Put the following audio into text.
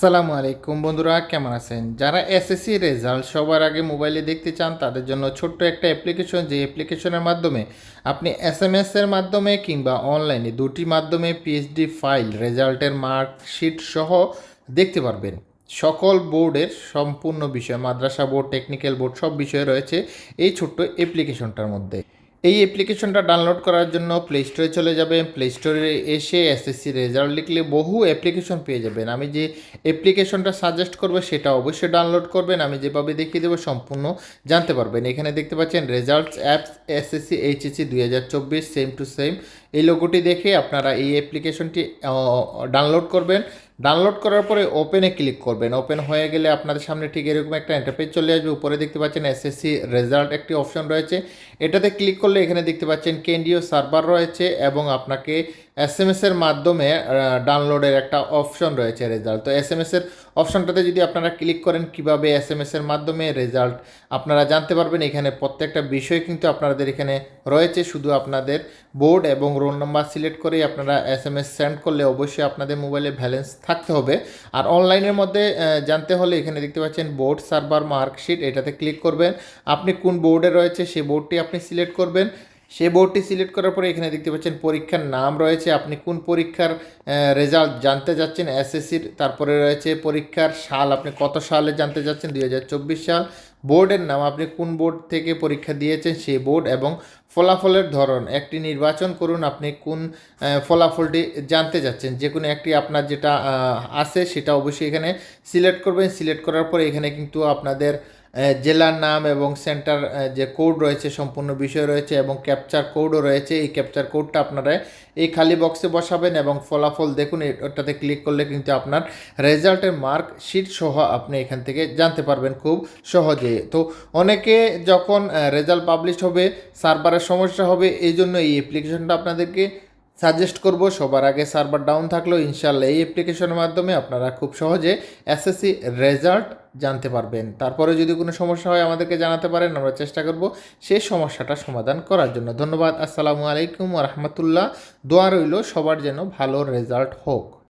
আসসালামু আলাইকুম বন্ধুরা, কেমন আছেন? যারা এসএসসি রেজাল্ট সবার আগে মোবাইলে দেখতে চান, তাদের জন্য ছোট্ট একটা অ্যাপ্লিকেশন যে অ্যাপ্লিকেশনের মাধ্যমে আপনি এস এর মাধ্যমে কিংবা অনলাইনে দুটি মাধ্যমে পিএইচডি ফাইল রেজাল্টের মার্কশিট সহ দেখতে পারবেন। সকল বোর্ডের সম্পূর্ণ বিষয়, মাদ্রাসা বোর্ড টেকনিক্যাল বোর্ড সব বিষয় রয়েছে এই ছোট্ট অ্যাপ্লিকেশনটার মধ্যে। এই অ্যাপ্লিকেশনটা ডাউনলোড করার জন্য প্লে স্টোরে চলে যাবেন। প্লে স্টোরে এসে এসএসসি রেজাল্ট লিখলে বহু অ্যাপ্লিকেশন পেয়ে যাবেন। আমি যে অ্যাপ্লিকেশনটা সাজেস্ট করব সেটা অবশ্যই ডাউনলোড করবেন। আমি যেভাবে দেখিয়ে দেবো সম্পূর্ণ জানতে পারবেন। এখানে দেখতে পাচ্ছেন রেজাল্টস অ্যাপস এসএসসি এইচএসসি দুই হাজার চব্বিশ সেম টু সেম এই লোগোটি দেখে আপনারা এই অ্যাপ্লিকেশনটি ডাউনলোড করবেন। ডাউনলোড করার পরে ওপেনে ক্লিক করবেন। ওপেন হয়ে গেলে আপনাদের সামনে ঠিক এরকম একটা এন্টারপেজ চলে আসবে। উপরে দেখতে পাচ্ছেন এসএসসি রেজাল্ট একটি অপশন রয়েছে। এটাতে ক্লিক করলে এখানে দেখতে পাচ্ছেন কেন্দ্রীয় সার্ভার রয়েছে এবং আপনাকে এস এম এসের মাধ্যমে ডাউনলোডের একটা অপশন রয়েছে রেজাল্ট তো এস এম এসের অপশনটাতে যদি আপনারা ক্লিক করেন, কীভাবে এস এম এসের মাধ্যমে রেজাল্ট আপনারা জানতে পারবেন? এখানে প্রত্যেকটা বিষয় কিন্তু আপনাদের এখানে রয়েছে। শুধু আপনাদের বোর্ড এবং রোল নাম্বার সিলেক্ট করেই আপনারা এস এম এস সেন্ড করলে অবশ্যই আপনাদের মোবাইলে ব্যালেন্স থাকতে হবে। আর অনলাইনের মধ্যে জানতে হলে এখানে দেখতে পাচ্ছেন বোর্ড সার্ভার মার্কশিট এটাতে ক্লিক করবেন। আপনি কোন বোর্ডে রয়েছে সেই বোর্ডটি আপনি সিলেক্ট করবেন। সেই বোর্ডটি সিলেক্ট করার পরে এখানে দেখতে পাচ্ছেন পরীক্ষার নাম রয়েছে। আপনি কোন পরীক্ষার রেজাল্ট জানতে যাচ্ছেন? এসএসসির তারপরে রয়েছে পরীক্ষার সাল। আপনি কত সালে জানতে যাচ্ছেন? দুই হাজার চব্বিশ সাল। বোর্ডের নাম আপনি কোন বোর্ড থেকে পরীক্ষা দিয়েছেন? সেই বোর্ড এবং ফলাফলের ধরন। একটি নির্বাচন করুন আপনি কোন ফলাফলটি জানতে যাচ্ছেন। যে কোনো একটি আপনার যেটা আছে সেটা অবশ্যই এখানে সিলেক্ট করবেন। সিলেক্ট করার পরে এখানে কিন্তু আপনাদের জেলার নাম এবং সেন্টার যে কোড রয়েছে, সম্পূর্ণ বিষয় রয়েছে এবং ক্যাপচার কোডও রয়েছে। এই ক্যাপচার কোডটা আপনারা এই খালি বক্সে বসাবেন এবং ফলাফল দেখুন ওটাতে ক্লিক করলে কিন্তু আপনার রেজাল্টের মার্ক শিট সহ আপনি এখান থেকে জানতে পারবেন খুব সহজে। তো অনেকে যখন রেজাল্ট পাবলিশ হবে, সার্ভারের সমস্যা হবে, এই জন্য এই অ্যাপ্লিকেশনটা আপনাদেরকে সাজেস্ট করব, সবার আগে সার্ভার ডাউন থাকলেও ইনশাল্লাহ এই অ্যাপ্লিকেশনের মাধ্যমে আপনারা খুব সহজে এসএসসি রেজাল্ট জানতে পারবেন। তারপরে যদি কোনো সমস্যা হয় আমাদেরকে জানাতে পারেন, আমরা চেষ্টা করব সেই সমস্যাটা সমাধান করার জন্য। ধন্যবাদ, আসসালামু আলাইকুম রহমতুল্লাহ। দোয়া রইল সবার যেন ভালো রেজাল্ট হোক।